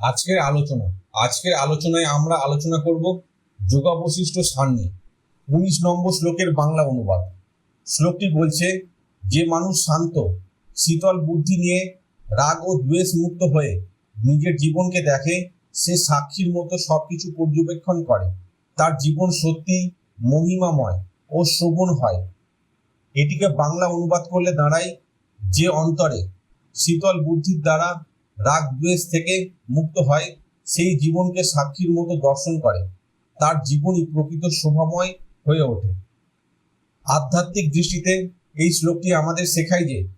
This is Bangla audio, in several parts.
আজকের আলোচনা, আজকের আলোচনায় আমরা আলোচনা করব যোগাবশিষ্ট স্থান নিয়ে। উনিশ নম্বর শ্লোকের বাংলা অনুবাদ। শ্লোকটি বলছে, যে মানুষ শান্ত, শীতল বুদ্ধি নিয়ে রাগ ও দ্বেষ মুক্ত হয়ে নিজের জীবনকে দেখে, সে সাক্ষীর মতো সবকিছু পর্যবেক্ষণ করে। তার জীবন সত্যি মহিমাময় ও শ্রবণ হয়। এটিকে বাংলা অনুবাদ করলে দাঁড়ায় যে অন্তরে শীতল বুদ্ধির দ্বারা রাগ দ্বেষ থেকে মুক্ত হয়, সেই জীবনকে সাক্ষীর মতো দর্শন করে। তার জীবনই প্রকৃত শোভাময় হয়ে ওঠে। আধ্যাত্মিক দৃষ্টিতে এই শ্লোকটি আমাদের শেখায় যে,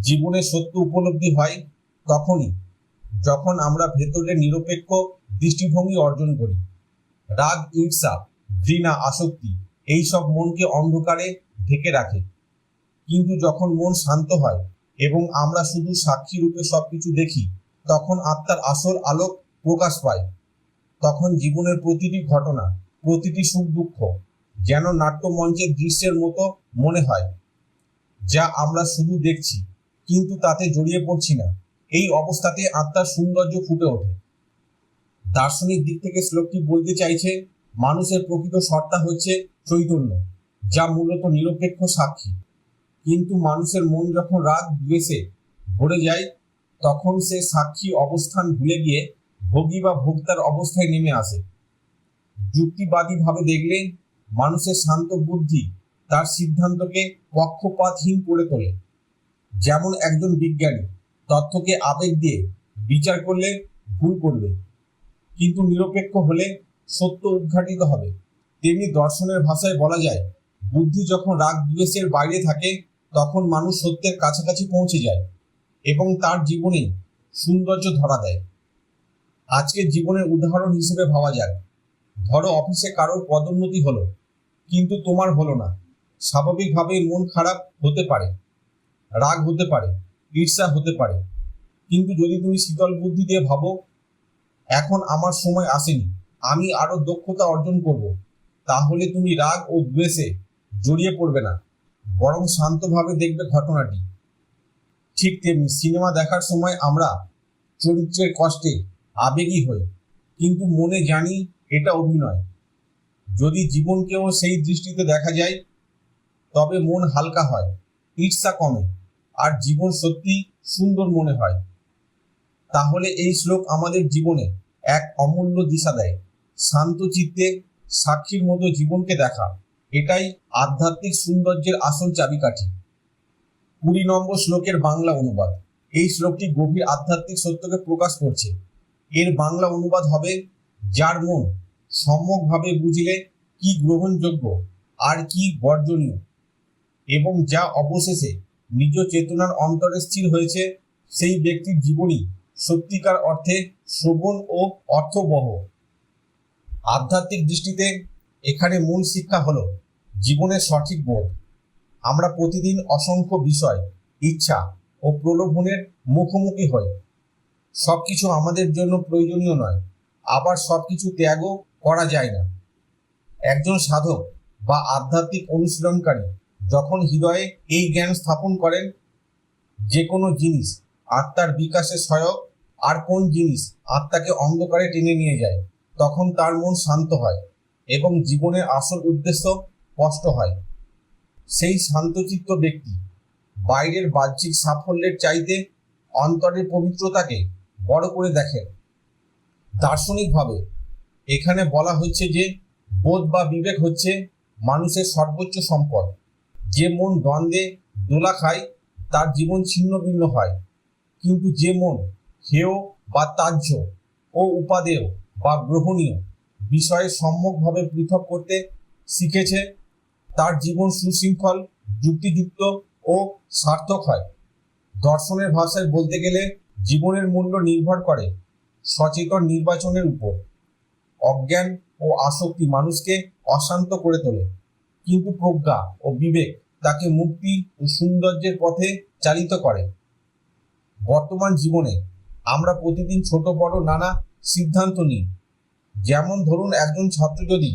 জীবনে সত্য উপলব্ধি হয় তখনই, যখন আমরা ভেতরে নিরপেক্ষ দৃষ্টিভঙ্গি অর্জন করি। রাগ, ঈর্ষা, ঘৃণা, আসক্তি, এইসব মনকে অন্ধকারে ঢেকে রাখে। কিন্তু যখন মন শান্ত হয় এবং আমরা শুধু সাক্ষী রূপে সবকিছু দেখি, তখন আত্মার আসল আলোক প্রকাশ পায়। তখন জীবনের প্রতিটি ঘটনা, প্রতিটি সুখ দুঃখ, যেন নাট্যমঞ্চের দৃশ্যের মতো মনে হয়, যা আমরা শুধু দেখছি, কিন্তু তাতে জড়িয়ে পড়ছি না। এই অবস্থাতে আত্মার সৌন্দর্য ফুটে ওঠে। দার্শনিক দিক থেকে শ্লোকটি বলতে চাইছে, মানুষের প্রকৃত সত্তা হচ্ছে চৈতন্য, যা মূলত নিরপেক্ষ সাক্ষী। কিন্তু মানুষের মন যখন রাগ দ্বেষে ভরে যায়, তখন সে সাক্ষী অবস্থান ভুলে গিয়ে ভোগী বা ভোক্তার অবস্থায় নেমে আসে। যুক্তিবাদীভাবে দেখলে মানুষের শান্ত বুদ্ধি তার সিদ্ধান্তকে পক্ষপাতহীন করে তোলে। যেমন একজন বিজ্ঞানী তথ্যকে আবেগ দিয়ে বিচার করলে ভুল করবে, কিন্তু নিরপেক্ষ হলে সত্য উদ্ঘাটিত হবে। তেমনি দর্শনের ভাষায় বলা যায়, বুদ্ধি যখন রাগ দ্বেষের বাইরে থাকে তখন মানুষ সত্যের কাছাকাছি পৌঁছে যায় এবং তার জীবনে সৌন্দর্য ধরা দেয়। আজকের জীবনের উদাহরণ হিসেবে ভাবা যাক। ধরো অফিসে কারোর পদোন্নতি হলো, কিন্তু তোমার হলো না। স্বাভাবিকভাবে মন খারাপ হতে পারে, রাগ হতে পারে, ঈর্ষা হতে পারে। কিন্তু যদি তুমি শীতল বুদ্ধি দিয়ে ভাবো, এখন আমার সময় আসেনি, আমি আরও দক্ষতা অর্জন করব, তাহলে তুমি রাগ ও দ্বেষে জড়িয়ে পড়বে না। বরং শান্তভাবে দেখবে ঘটনাটি। ঠিক তেমনি সিনেমা দেখার সময় আমরা চরিত্রের কষ্টে আবেগী হই, কিন্তু মনে জানি এটা অভিনয়। যদি জীবনকেও সেই দৃষ্টিতে দেখা যায়, তবে মন হালকা হয়, ঈর্ষা কমে, আর জীবন সত্যি সুন্দর মনে হয়। তাহলে এই শ্লোক আমাদের জীবনে এক অমূল্য দিশা দেয়। শান্ত চিত্তে সাক্ষীর মতো জীবনকে দেখা। এটাই আধ্যাত্মিক সৌন্দর্যের আসল চাবিকাঠি। কুড়ি নম্বর শ্লোকের বাংলা অনুবাদ। এই শ্লোকটি গভীর আধ্যাত্মিক সত্যকে প্রকাশ করছে। এর বাংলা অনুবাদ হবে, যার মন সম্যকভাবে বুঝলে কি গ্রহণযোগ্য, আর কি বর্জনীয়, এবং যা অবশেষে নিজ চেতনার অন্তরে স্থির হয়েছে, সেই ব্যক্তির জীবনই সত্যিকার অর্থে শ্রবণ ও অর্থবহ। আধ্যাত্মিক দৃষ্টিতে এখানে মূল শিক্ষা হলো জীবনের সঠিক বোধ। আমরা প্রতিদিন অসংখ্য বিষয়, ইচ্ছা ও প্রলোভনের মুখোমুখি হই। সবকিছু আমাদের জন্য প্রয়োজনীয় নয়, আবার সবকিছু ত্যাগও করা যায় না। একজন সাধক বা আধ্যাত্মিক অনুশীলনকারী যখন হৃদয়ে এই জ্ঞান স্থাপন করেন যে কোনো জিনিস আত্মার বিকাশে সহায়ক, আর কোন জিনিস আত্মাকে অন্ধকারে টেনে নিয়ে যায়, তখন তার মন শান্ত হয়। এবং জীবনের আসল উদ্দেশ্য স্পষ্ট হয়। সেই শান্তচিত্ত ব্যক্তি বাইরের বাহ্যিক সাফল্যের চাইতে অন্তরের পবিত্রতাকে বড় করে দেখেন। দার্শনিকভাবে এখানে বলা হচ্ছে যে, বোধ বা বিবেক হচ্ছে মানুষের সর্বোচ্চ সম্পদ। যে মন দ্বন্দ্বে দোলা খায়, তার জীবন ছিন্ন ভিন্ন হয়। কিন্তু যে মন হেয় বা তাহ্য ও উপাদেয় বা গ্রহণীয় বিষয়ে সম্যকভাবে পৃথক করতে শিখেছে। তার জীবন সুশৃঙ্খল, যুক্তিযুক্ত ও সার্থক হয়। দর্শনের ভাষায় বলতে গেলে জীবনের মূল্য নির্ভর করে সচেতন নির্বাচনের উপর। অজ্ঞান ও আসক্তি মানুষকে অশান্ত করে তোলে। কিন্তু প্রজ্ঞা ও বিবেক তাকে মুক্তি ও সৌন্দর্যের পথে চালিত করে। বর্তমান জীবনে আমরা প্রতিদিন ছোট, বড় নানা সিদ্ধান্ত নিই। যেমন ধরুন একজন ছাত্র যদি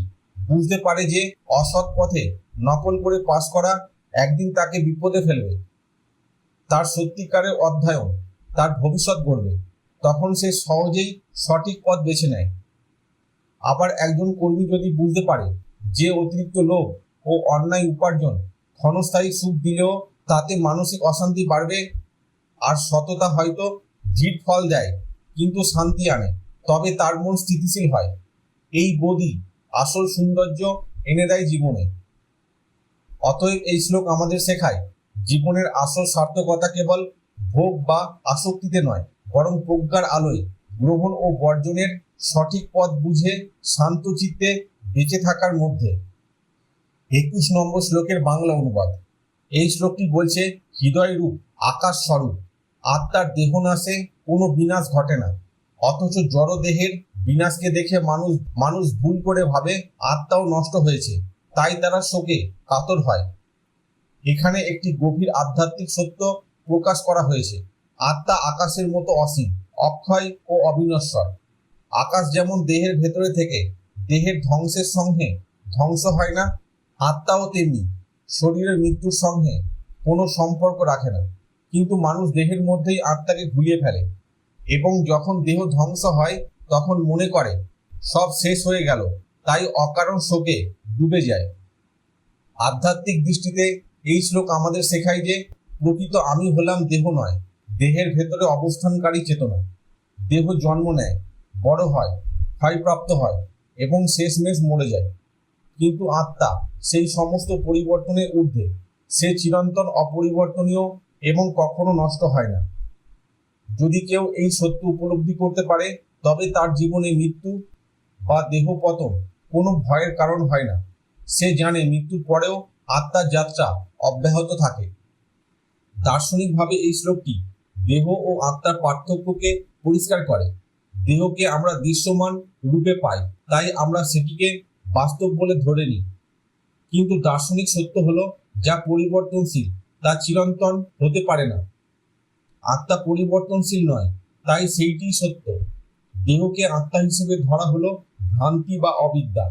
বুঝতে পারে যে অসৎ পথে নকল করে পাশ করা একদিন তাকে বিপদে ফেলবে, তার সত্যিকারের অধ্যয়ন, তার ভবিষ্যৎ গড়বে, তখন সে সহজেই সঠিক পথ বেছে নেয়। আবার একজন কর্মী যদি বুঝতে পারে যে অতিরিক্ত লোভ ও অন্যায় উপার্জন ক্ষণস্থায়ী সুখ দিলেও তাতে মানসিক অশান্তি বাড়বে, আর সততা হয়তো ধীর ফল দেয়, কিন্তু শান্তি আনে। তবে তার মন স্থিতিশীল হয়। এই বোধি আসল সৌন্দর্য এনে দেয় জীবনে। অতএব এই শ্লোক আমাদের শেখায়, জীবনের আসল সার্থকতা কেবল ভোগ বা আসক্তিতে নয়, বরং প্রজ্ঞার আলোয়, গ্রহণ ও বর্জনের সঠিক পথ বুঝে শান্ত চিত্তে বেঁচে থাকার মধ্যে। একুশ নম্বর শ্লোকের বাংলা অনুবাদ। এই শ্লোকটি বলছে হৃদয় রূপ আকাশ স্বরূপ আত্মার দেহ নাশে কোনো বিনাশ ঘটে না। অথচ জড় দেহের বিনাশকে দেখে মানুষ মানুষ ভুল করে ভাবে, আত্মাও নষ্ট হয়েছে। তাই তারা শোকে, কাতর হয়। এখানে একটি গভীর আধ্যাত্মিক সত্য প্রকাশ করা হয়েছে। আত্মা আকাশের মতো অসীম, অক্ষয় ও অবিনশ্বর। আকাশ যেমন দেহের ভেতরে থেকে, দেহের ধ্বংসের সঙ্গে ধ্বংস হয় না, আত্মাও তেমনি। শরীরের মৃত্যুর সঙ্গে কোনো সম্পর্ক রাখে না। কিন্তু মানুষ দেহের মধ্যেই আত্মাকে ভুলিয়ে ফেলে। এবং যখন দেহ ধ্বংস হয়, তখন মনে করে, সব শেষ হয়ে গেল, তাই অকারণ শোকে ডুবে যায়। আধ্যাত্মিক দৃষ্টিতে এই শ্লোক আমাদের শেখায় যে, প্রকৃত আমি হলাম দেহ নয়, দেহের ভেতরে অবস্থানকারী চেতনা। দেহ জন্ম নেয়, বড় হয়, ক্ষয়প্রাপ্ত হয়, এবং শেষমেশ মরে যায়। কিন্তু আত্মা সেই সমস্ত পরিবর্তনের ঊর্ধ্বে, সে চিরন্তন অপরিবর্তনীয় এবং কখনো নষ্ট হয় না। যদি কেউ এই সত্য উপলব্ধি করতে পারে, তবে তার জীবনে মৃত্যু বা দেহ পতন কোনো ভয়ের কারণ হয় না। সে জানে মৃত্যুর পরেও আত্মার যাত্রা অব্যাহত থাকে। দার্শনিকভাবে এই শ্লোকটি দেহ ও আত্মার পার্থক্যকে পরিষ্কার করে। দেহকে আমরা দৃশ্যমান রূপে পাই, তাই আমরা সেটিকে বাস্তব বলে ধরে নিই। কিন্তু দার্শনিক সত্য হলো যা পরিবর্তনশীল, তা চিরন্তন হতে পারে না। আত্মা পরিবর্তনশীল নয়, তাই সেইটি সত্য। দেহকে আত্মা হিসেবে ধরা হলো ভ্রান্তি বা অবিদ্যা।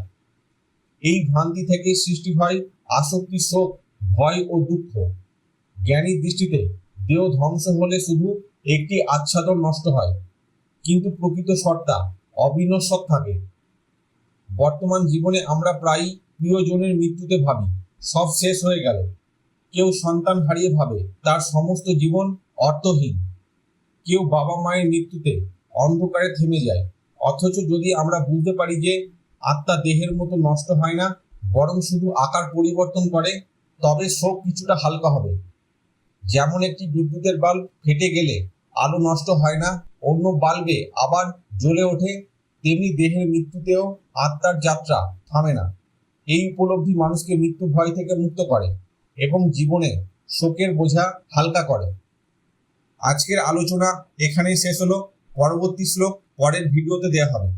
এই ভ্রান্তি থেকে সৃষ্টি হয় আসক্তি, শোক, ভয় ও দুঃখ। জ্ঞানীর দৃষ্টিতে দেহ ধ্বংস হলে শুধু একটি আচ্ছাদন নষ্ট হয়, কিন্তু প্রকৃত সত্তা অবিনশ্বর থাকে। বর্তমান জীবনে আমরা প্রায়ই প্রিয়জনের মৃত্যুতে ভাবি, সব শেষ হয়ে গেল। কেউ সন্তান হারিয়ে ভাবে, তার সমস্ত জীবন অর্থহীন। কেউ বাবা মায়ের মৃত্যুতে অন্ধকারে থেমে যায়। অথচ যদি আমরা বুঝতে পারি যে আত্মা দেহের মতো নষ্ট হয় না, বরং শুধু আকার পরিবর্তন করে, তবে শোক কিছুটা হালকা হবে। যেমন একটি বিদ্যুতের বাল্ব ফেটে গেলে আলো নষ্ট হয় না, অন্য বাল্বে আবার জ্বলে ওঠে, তেমনি দেহের মৃত্যুতেও আত্মার যাত্রা থামে না। এই উপলব্ধি মানুষকে মৃত্যু ভয় থেকে মুক্ত করে এবং জীবনে শোকের বোঝা হালকা করে। আজকের আলোচনা এখানেই শেষ হলো। পরবর্তী শ্লোক পরের ভিডিওতে দেওয়া হবে।